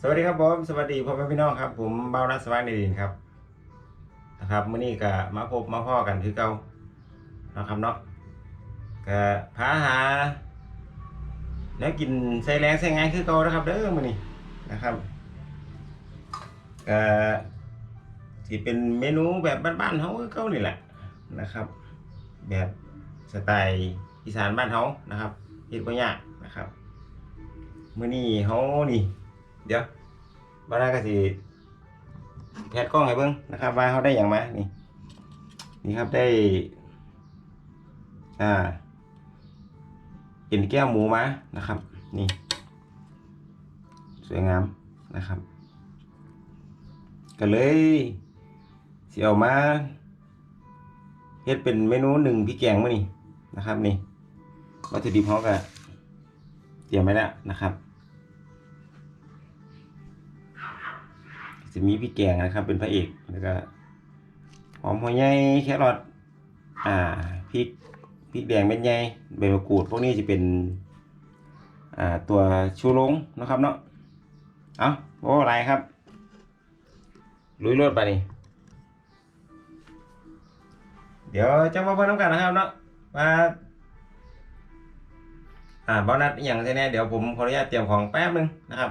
สวัสดีครับผมสวัสดีพ่อแม่พี่น้องครับ ผมเบานัสว่างในดินครับนะครับมื้อนี้ก็มาพบมาพ่อกันคือเก่านะครับเนาะก็พาหาแล้วกินใส่แรงใส่งานคือเก่านะครับเด้อมื้อนี้นะครับก็สิเป็นเมนูแบบบ้านๆเฮาคือเก่านี่แหละนะครับ แบบสไตล์อีสานบ้านเฮานะครับเฮ็ดบ่ยากนะครับมื้อนี้เฮานี่ เดี๋ยวบ้านก็สิแพทกล้องให้เบิ่งนะครับว่าเขาได้อย่างมานี่นี่ครับได้ อ่าเอ็นแก้วหมูมานะครับ นี่ สวยงามนะครับ ก็เลยเสิเอามาเฮ็ดเป็นเมนูหนึ่งพี่แกงมื้อนี้นะครับ นี่วัตถุดิบเขาก็เตรียมไว้แล้วนะครับ จะมีพริกแกงนะครับ เป็นพระเอกแล้วก็หอมหัวใหญ่แครอทอ่าพริกพริกแดงเม็ดใหญ่ใบมะกรูด พวกนี้จะเป็นอ่าตัวชูโรงนะครับเนาะเอาโอ้ไรครับ ลุยรถไปนี่เดี๋ยวจะมาเพิ่มน้ำกันนะครับเนาะมาอ่าบอนัดอย่างแน่เดี๋ยวผมขออนุญาตเตรียมของแป๊บนึงนะครับ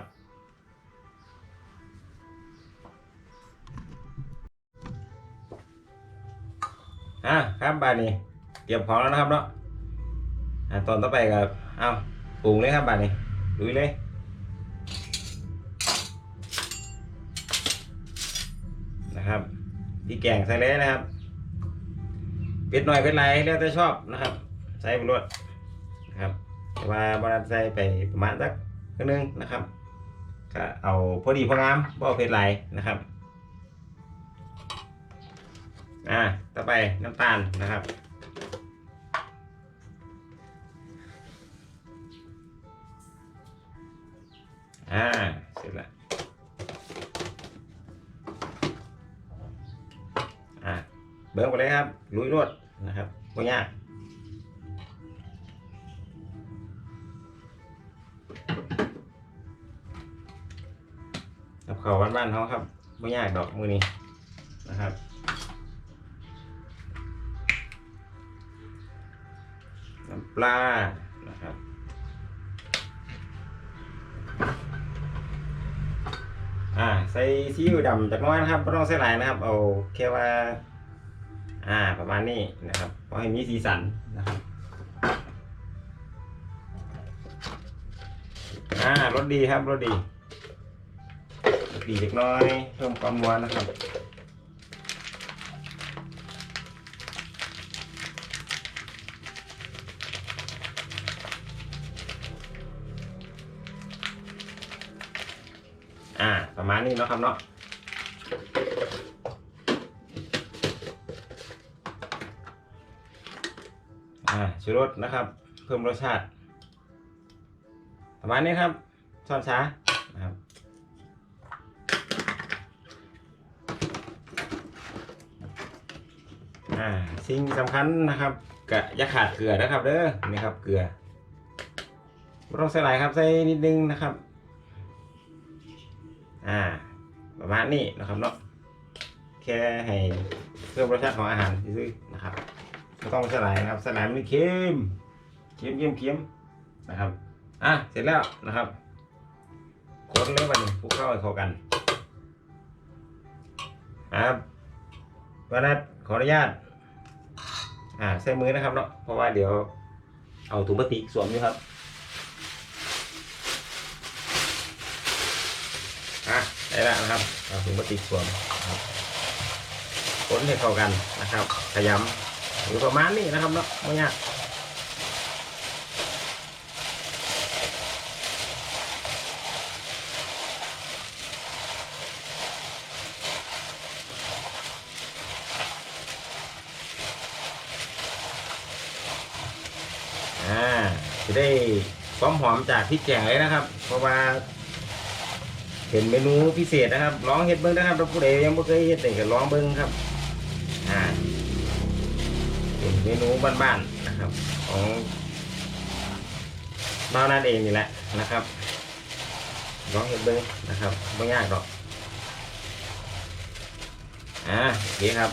อะครับบานนี้เตรียมของแล้วนะครับเนาะอะตอนต่อไปกับเอาปรุงเลยครับบานนี้ลุยเลยนะครับพี่แกงใส่เลยนะครับเผ็ดหน่อยเผ็ดไรแล้วแต่ชอบนะครับ ใส่ไปรวดนะครับแต่ว่าบอนัดใส่ไปประมาณสักครึ่งนึงนะครับ ก็เอาพอดีพองามบ่เอาเผ็ดไรนะครับ อ่าต่อไปน้ำตาลนะครับ อ่า เสร็จแล้วอ่าเบิ้งไปเลยครับ ลุยรวดนะครับไม่ยากกับเขาบ้านๆเขาครับไม่ยากดอกมือนี้นะครับ ปลานะครับอ่าใส่ซีอิ๊วดำจากน้อยนะครับไม่ต้องใส่หลายนะครับ เอาแค่ว่า อ่าประมาณนี้นะครับเพราะให้มีสีสันนะครับอ่ารสดีครับรสดีดีเล็กน้อยเพิ่มความนัวนะครับ อ่า ประมาณนี้เนาะครับเนาะอ่าชูรสนะครับ เพิ่มรสชาติ ประมาณนี้ครับช้อนช้านะครับอ่าสิ่งสำคัญนะครับกะอย่าขาดเกลือนะครับเด้อนี่ครับเกลือไม่ต้องใส่หลายครับใส่นิดนึงนะครับ อ่า ประมาณนี้นะครับเนาะแค่ให้เพิ่มรสชาติของอาหารซื่อนะครับไม่ต้องใส่หลายนะครับใส่หลายมันเค็มเค็มเค็มเค็มนะครับอะเสร็จแล้วนะครับคนเลยวันนี้คลุกเข้าให้เข้ากันครับวันนั้นขออนุญาต อ่าใส่มือนะครับเนาะเพราะว่าเดี๋ยวเอาถุงพลาสติกสวมอยู่ครับ อะได้แล้วนะครับเอาถุงพลาสติกสวมนะครับคนให้เข้ากันนะครับ ขยำหรือประมาณนี้นะครับเนาะไม่ยากอ่าจะได้ความหอมจากพริกแกงเลยนะครับ เพราะว่า เป็นเมนูพิเศษนะครับลองเฮ็ดเบิ้งนะครับถ้าผู้ใดยังไม่เคยเฮ็ดนี่ก็ลองเบิ้งครับอ่าเป็นเมนูบ้านๆนะครับ ของบ้านนั่นเองนี่แหละนะครับลองเห็นเบิ้งนะครับไม่ยากหรอกอ่าโอเคครับ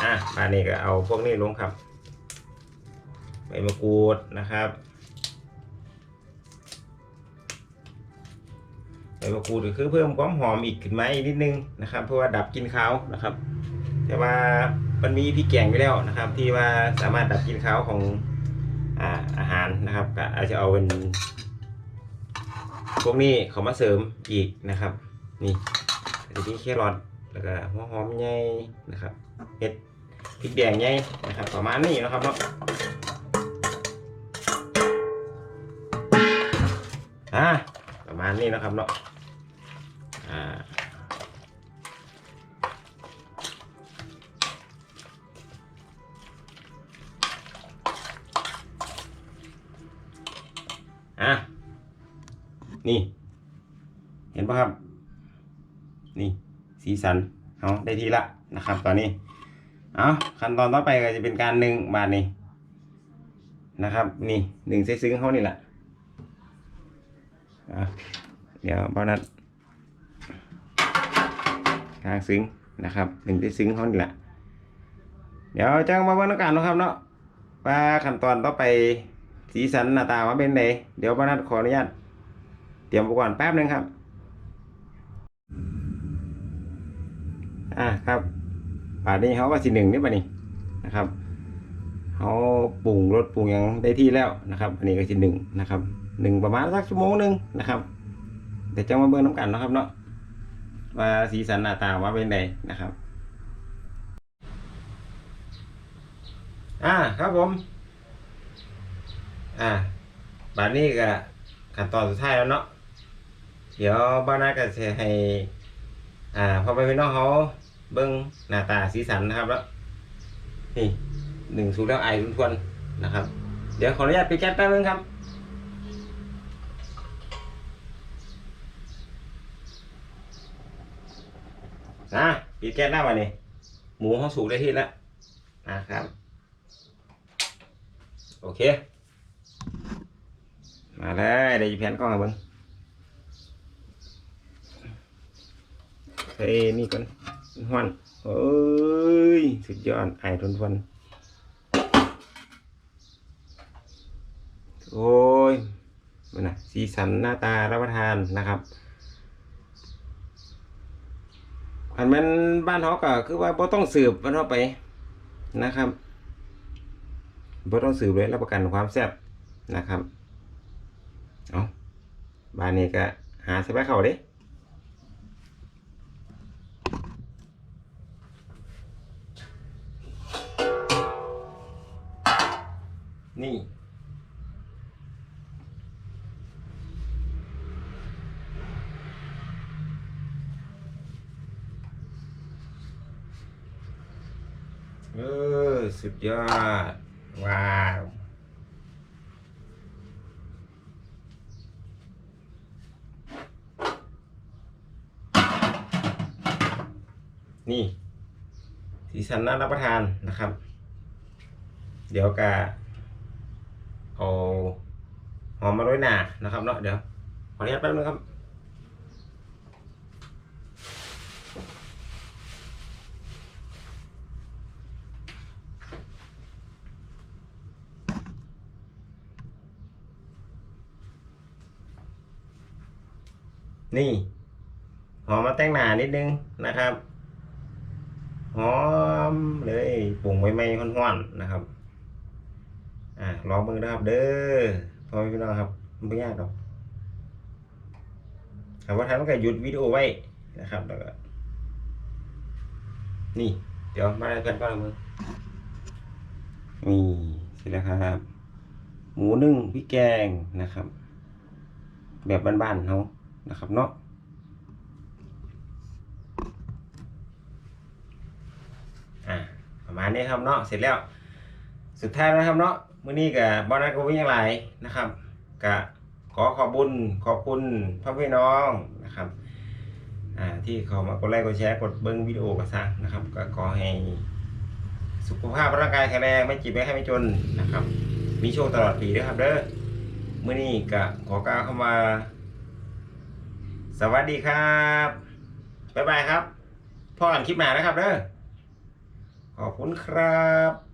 อะปานนี้ก็เอาพวกนี้ลงครับ ใบมะกรูดนะครับใบมะกรูดก็คือเพิ่มความหอมอีกขึ้นมาอีกนิดนึงนะครับ เพื่อว่าดับกลินคาวนะครับ แต่ว่ามันมีพริกแกงอยู่แล้วนะครับ ที่ว่าสามารถดับกลินคาวของอาอาหารนะครับก็อาจจะเอาเป็นพวกนี้เขามาเสริมอีกนะครับ นี่ก็จะมีแครอทแล้วก็หัวหอมใหญ่นะครับเห็ดพริกแดงใหญ่นะครับ ประมาณนี้นะครับเนาะ อ่าประมาณนี้นะครับเนาะอ่าอะนี่ เห็นปะครับ นี่ สีสันเอาได้ทีละนะครับ ตอนนี้เอาขั้นตอนต่อไปก็จะเป็นการหนึ่งบาทนี้นะครับ นี่หนึ่งใส่ซึ้งเขานี่แหละ เดี๋ยวบอนัดกลางซึ้งนะครับหนึ่งใส่ซึ้งเขานี่แหละเดี๋ยวจะมาเบิ่งกันนาะครับเนาะว่าขั้นตอนต่อไปสีสันหน้าตามาเป็นไงเดี๋ยวบรรณัฐขออนุญาตเตรียมอุปกรณ์แป๊บหนึงครับ อ่าครับป่านนี้เขาก็สีหนึ่งนี่ป่ะนี่นะครับ เขาปรุงรสปรุงยังได้ที่แล้วนะครับ อันนี้ก็สีหนึ่งนะครับหนึ่งประมาณสักชั่วโมงหนึ่งนะครับเดี๋ยวจะมาเบิ่งน้ำกันนะครับเนาะว่าสีสันหน้าตามาเป็นไงนะครับอ่าครับผม อ่าบานนี้ก็ขั้นตอนสุดท้ายแล้วเนาะเดี๋ยวบ้านนาก็จะให้ อ่าพอไปพี่น้องเขาเบิ้งหน้าตาสีสันนะครับแล้วนี่ หนึ่งสูตรแล้วไอทุนทวนนะครับ เดี๋ยวขออนุญาตไปแก๊สแป๊บนึงครับนะปิดแก๊สได้วันนี้หมูเขาสุกได้ที่แล้วนะครับ โอเค มาเลยเดี๋ยวจะแผนกล้องให้เบิ้งเฮ้ยนี่ก่อนหวันเอ้ย สุดยอดไอทนทน โอ้ยมันนะสีสันหน้าตารับประทานนะครับอันมันบ้านเขาก็คือว่าบ่ต้องสืบมันเข้าไปนะครับบ่ต้องสืบเลยรับประกันความแซ่บนะครับเอาบ้านนี้ก็หาใส่ไปเข่าเด้นี่ เออ สุดยอด ว้าวนี่ สีสันน่ารับประทานนะครับ เดี๋ยวกะเอาหอมมาโรยหน้านะครับเนาะเดี๋ยวขออนุญาตแป๊บนึงครับ นี่หอมมาแต่งหน้านิดนึงนะครับหอมเลยปรุงใหม่ห้อนๆนะครับ อ่าลองมือนะครับเด้อพอพี่น้องครับไม่ยากหรอกถามว่าท่านก็หยุดวิดีโอไว้นะครับแล้วก็นี่ เดี๋ยวมาได้กันก่อนมือนี่เสร็จแล้วครับ หมูนึ่งพริกแกงนะครับ แบบบ้านๆเขา นะครับเนาะอ่าประมาณนี้ครับเนาะเสร็จแล้ว สุดท้ายนะครับเนาะมื้อนี้กับบอนัสก็วิ่งอย่างไรนะครับก็ขอขอบุญขอบคุณพ่อพี่น้องนะครับอ่าที่เขามากดไลค์กดแชร์กดเบิ้งวิดีโอกันซะนะครับ ก็ขอให้สุขภาพร่างกายแข็งแรงไม่จิบไม่ให้ไม่จนนะครับ มีโชคตลอดปีด้วยครับเด้อมื้อนี้ก็ขอกล่าวคำว่า สวัสดีครับบ๊ายบายครับพ่อกันคลิปหน้านะครับเด้อขอบคุณครับ